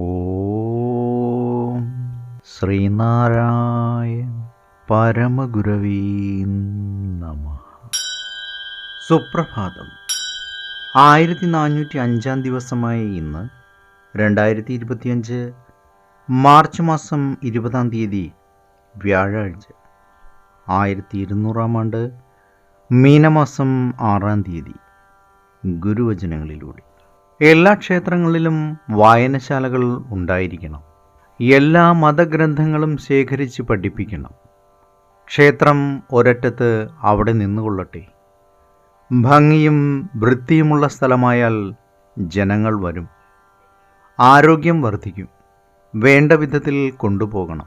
ഓം ശ്രീനാരായണ പരമഗുരവീ നമ. സുപ്രഭാതം. ആയിരത്തി നാനൂറ്റി അഞ്ചാം ദിവസമായ ഇന്ന് രണ്ടായിരത്തി ഇരുപത്തിയഞ്ച് മാർച്ച് മാസം ഇരുപതാം തീയതി വ്യാഴാഴ്ച ആയിരത്തി ഇരുന്നൂറാം ആണ്ട് മീനമാസം ആറാം തീയതി ഗുരുവചനങ്ങളിലൂടെ. എല്ലാ ക്ഷേത്രങ്ങളിലും വായനശാലകൾ ഉണ്ടായിരിക്കണം. എല്ലാ മതഗ്രന്ഥങ്ങളും ശേഖരിച്ച് പഠിപ്പിക്കണം. ക്ഷേത്രം ഒരറ്റത്ത് അവിടെ നിന്നുകൊള്ളട്ടെ. ഭംഗിയും വൃത്തിയുമുള്ള സ്ഥലമായാൽ ജനങ്ങൾ വരും. ആരോഗ്യം വർദ്ധിക്കും. വേണ്ട വിധത്തിൽ കൊണ്ടുപോകണം.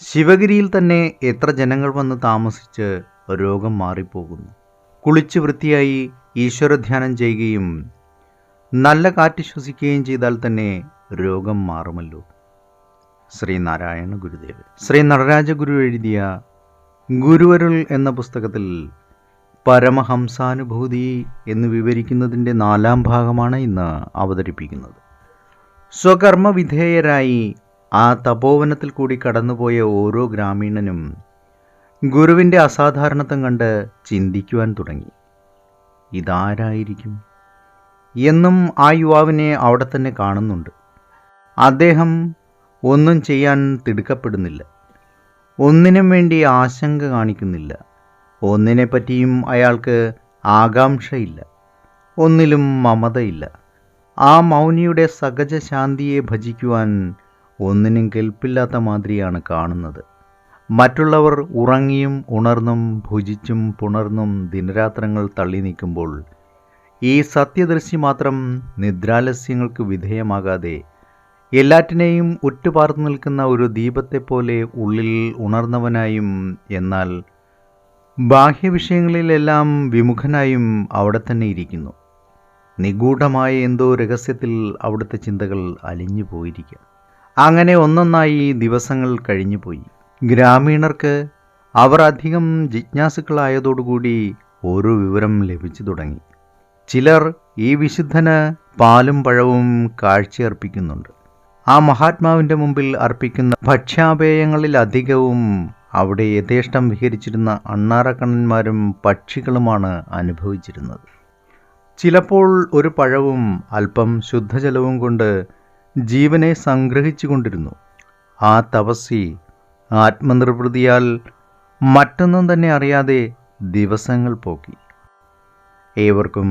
ശിവഗിരിയിൽ തന്നെ എത്ര ജനങ്ങൾ വന്ന് താമസിച്ച് രോഗം മാറിപ്പോകുന്നു. കുളിച്ച് വൃത്തിയായി ഈശ്വരധ്യാനം ചെയ്യുകയും നല്ല കാറ്റ് ശ്വസിക്കുകയും ചെയ്താൽ തന്നെ രോഗം മാറുമല്ലോ. ശ്രീനാരായണ ഗുരുദേവൻ. ശ്രീ നടരാജ ഗുരു എഴുതിയ ഗുരുവരുൾ എന്ന പുസ്തകത്തിൽ പരമഹംസാനുഭൂതി എന്ന് വിവരിക്കുന്നതിന്റെ നാലാം ഭാഗമാണ് ഇന്ന് അവതരിപ്പിക്കുന്നത്. സ്വകർമ്മവിധേയരായി ആ തപോവനത്തിൽ കൂടി കടന്നുപോയ ഓരോ ഗ്രാമീണനും ഗുരുവിന്റെ അസാധാരണത്വം കണ്ട് ചിന്തിക്കുവാൻ തുടങ്ങി. ഇതാരായിരിക്കും? എന്നും ആ യുവാവിനെ അവിടെ തന്നെ കാണുന്നുണ്ട്. അദ്ദേഹം ഒന്നും ചെയ്യാൻ തിടുക്കപ്പെടുന്നില്ല. ഒന്നിനും വേണ്ടി ആശങ്ക കാണിക്കുന്നില്ല. ഒന്നിനെ പറ്റിയും അയാൾക്ക് ആകാംക്ഷയില്ല. ഒന്നിലും മമതയില്ല. ആ മൗനിയുടെ സഹജ ശാന്തിയെ ഭജിക്കുവാൻ ഒന്നിനും കെൽപ്പില്ലാത്ത മാതിരിയാണ് കാണുന്നത്. മറ്റുള്ളവർ ഉറങ്ങിയും ഉണർന്നും ഭുജിച്ചും പുണർന്നും ദിനരാത്രങ്ങൾ തള്ളി നീക്കുമ്പോൾ ഈ സത്യദർശി മാത്രം നിദ്രാലസ്യങ്ങൾക്ക് വിധേയമാകാതെ എല്ലാറ്റിനെയും ഉറ്റുപാർത്തു നിൽക്കുന്ന ഒരു ദീപത്തെപ്പോലെ ഉള്ളിൽ ഉണർന്നവനായും എന്നാൽ ബാഹ്യവിഷയങ്ങളിലെല്ലാം വിമുഖനായും അവിടെ തന്നെ ഇരിക്കുന്നു. നിഗൂഢമായ എന്തോ രഹസ്യത്തിൽ അവിടുത്തെ ചിന്തകൾ അലിഞ്ഞു പോയിരിക്കാം. അങ്ങനെ ഒന്നൊന്നായി ദിവസങ്ങൾ കഴിഞ്ഞുപോയി. ഗ്രാമീണർക്ക് അവർ അധികം ജിജ്ഞാസുക്കളായതോടുകൂടി ഓരോ വിവരം ലഭിച്ചു തുടങ്ങി. ചിലർ ഈ വിശുദ്ധന് പാലും പഴവും കാഴ്ചയർപ്പിക്കുന്നുണ്ട്. ആ മഹാത്മാവിന്റെ മുമ്പിൽ അർപ്പിക്കുന്ന ഭക്ഷ്യാപേയങ്ങളിലധികവും അവിടെ യഥേഷ്ടം വിഹരിച്ചിരുന്ന അണ്ണാറക്കണ്ണന്മാരും പക്ഷികളുമാണ് അനുഭവിച്ചിരുന്നത്. ചിലപ്പോൾ ഒരു പഴവും അല്പം ശുദ്ധജലവും കൊണ്ട് ജീവനെ സംഗ്രഹിച്ചു കൊണ്ടിരുന്നു ആ തപസ്സി ആത്മനിർവൃതിയാൽ മറ്റൊന്നും തന്നെ അറിയാതെ ദിവസങ്ങൾ പോക്കി. ഏവർക്കും